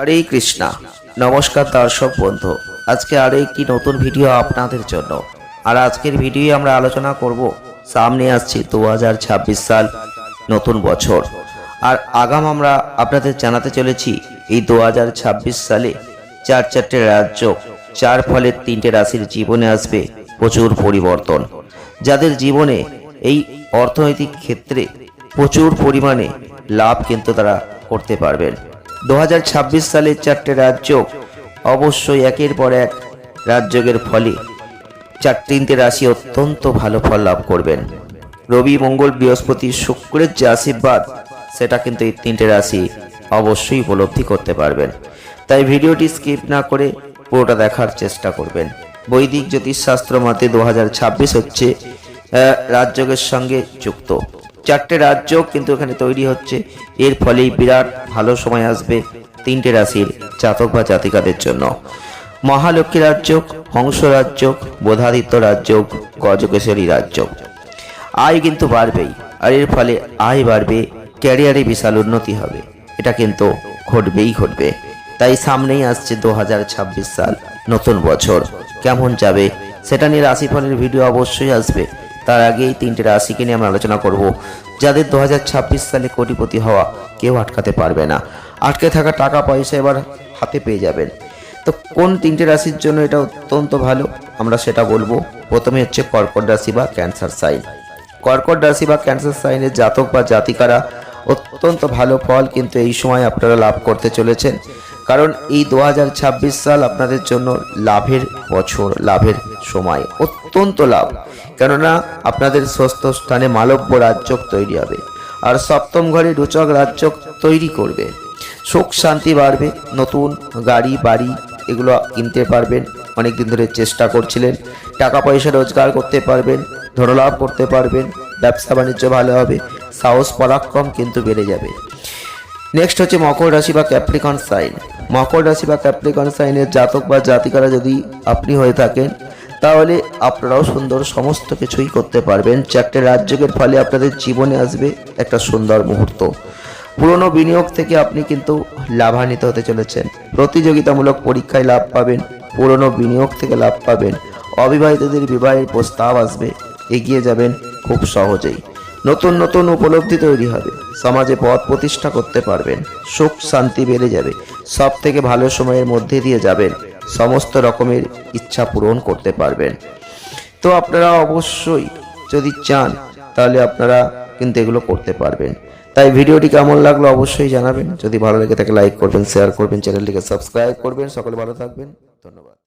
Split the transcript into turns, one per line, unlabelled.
হরে কৃষ্ণা। নমস্কার দর্শক বন্ধু, আজকে আরও একটি নতুন ভিডিও আপনাদের জন্য। আর আজকের ভিডিও আমরা আলোচনা করব সামনে আসছে দু হাজার ছাব্বিশ সাল নতুন বছর। আর আগাম আমরা আপনাদের জানাতে চলেছি, এই দু হাজার ছাব্বিশ সালে চার চারটে রাজ্য, চার ফলে তিনটে রাশির জীবনে আসবে প্রচুর পরিবর্তন। যাদের জীবনে এই অর্থনৈতিক ক্ষেত্রে প্রচুর পরিমাণে লাভ কিন্তু তারা করতে পারবেন। দু হাজার ছাব্বিশ সালের চারটে রাজ্য অবশ্যই একের পর এক রাজ্যের ফলে চার তিনটে রাশি অত্যন্ত ভালো ফল লাভ করবেন। রবি, মঙ্গল, বৃহস্পতি, শুক্রের যে আশীর্বাদ, সেটা কিন্তু এই তিনটে রাশি অবশ্যই উপলব্ধি করতে পারবেন। তাই ভিডিওটি স্কিপ না করে পুরোটা দেখার চেষ্টা করবেন। বৈদিক, জ্যোতিষশাস্ত্র মতে দু হাজার ছাব্বিশ হচ্ছে রাজযোগের সঙ্গে যুক্ত। চারটে রাজ্য কিন্তু এখানে তৈরি হচ্ছে। এর ফলেই বিরাট ভালো সময় আসবে তিনটে রাশির জাতক বা জাতিকাদের জন্য। মহালক্ষ্মী রাজ্য হংস রাজ্য বোধাদিত্য রাজ্য গজকেশ্বরী রাজ্য আয় কিন্তু বাড়বেই, আর এর ফলে আয় বাড়বে, ক্যারিয়ারে বিশাল উন্নতি হবে। এটা কিন্তু ঘটবেই ঘটবে। তাই সামনেই আসছে দু হাজার ছাব্বিশ সাল, নতুন বছর। কেমন যাবে, সেটা নিয়ে রাশিফলের ভিডিও অবশ্যই আসবে। তার আগেই তিনটে রাশিকে নিয়ে আমরা আলোচনা করব, যাদের দু হাজার ছাব্বিশ সালে কোটিপতি হওয়া কেউ আটকাতে পারবে না। আটকে থাকা টাকা পয়সা এবার হাতে পেয়ে যাবেন। তো কোন তিনটে রাশির জন্য এটা অত্যন্ত ভালো? আমরা সেটা বলব। প্রথমে হচ্ছে কর্কট রাশি বা ক্যান্সার সাইন। কর্কট রাশি বা ক্যান্সার সাইনের জাতক বা জাতিকারা অত্যন্ত ভালো ফল কিন্তু এই সময় আপনারা লাভ করতে চলেছেন। কারণ এই দু হাজার ছাব্বিশ সাল আপনাদের জন্য লাভের বছর, লাভের সময়, অত্যন্ত লাভ। কেননা আপনাদের ষষ্ঠ স্থানে মালব্য রাজ্য তৈরি হবে আর সপ্তম ঘরে রোচক রাজ্য তৈরি করবে। সুখ শান্তি বাড়বে, নতুন গাড়ি, বাড়ি এগুলো কিনতে পারবেন অনেক দিন ধরে চেষ্টা করছিলেন, টাকা পয়সা রোজগার করতে পারবেন, ধনলাভ করতে পারবেন, ব্যবসা বাণিজ্য ভালো হবে, সাহস পরাক্রম কিন্তু বেড়ে যাবে। নেক্সট হচ্ছে মকর রাশি বা ক্যাপ্রিকন সাইন মকর রাশি বা ক্যাপ্রিকন সাইনের জাতক বা জাতিকারা যদি আপনি হয়ে থাকেন, তাহলে আপনারাও সুন্দর সমস্ত কিছুই করতে পারবেন। চারটে রাজ্যের ফলে আপনাদের জীবনে আসবে একটা সুন্দর মুহূর্ত। পুরনো বিনিয়োগ থেকে আপনি কিন্তু লাভান্বিত হতে চলেছেন। প্রতিযোগিতামূলক পরীক্ষায় লাভ পাবেন, পুরনো বিনিয়োগ থেকে লাভ পাবেন। অবিবাহিতদের বিবাহের প্রস্তাব আসবে, এগিয়ে যাবেন খুব সহজেই। নতুন নতুন উপলব্ধি তৈরি হবে। সমাজে পথ প্রতিষ্ঠা করতে পারবেন। সুখ, শান্তি বেড়ে যাবে। সব থেকে ভালো সময়ের মধ্যে দিয়ে যাবেন। সমস্ত রকমের ইচ্ছা পূরণ করতে পারবেন। তো আপনারা অবশ্যই যদি চান, তাহলে আপনারা কিন্তু এগুলো করতে পারবেন। তাই ভিডিওটি কেমন লাগল অবশ্যই জানাবেন। যদি ভালো লেগে থাকে লাইক করবেন শেয়ার করবেন চ্যানেলটিকে সাবস্ক্রাইব করবেন। সকলে ভালো থাকবেন। ধন্যবাদ।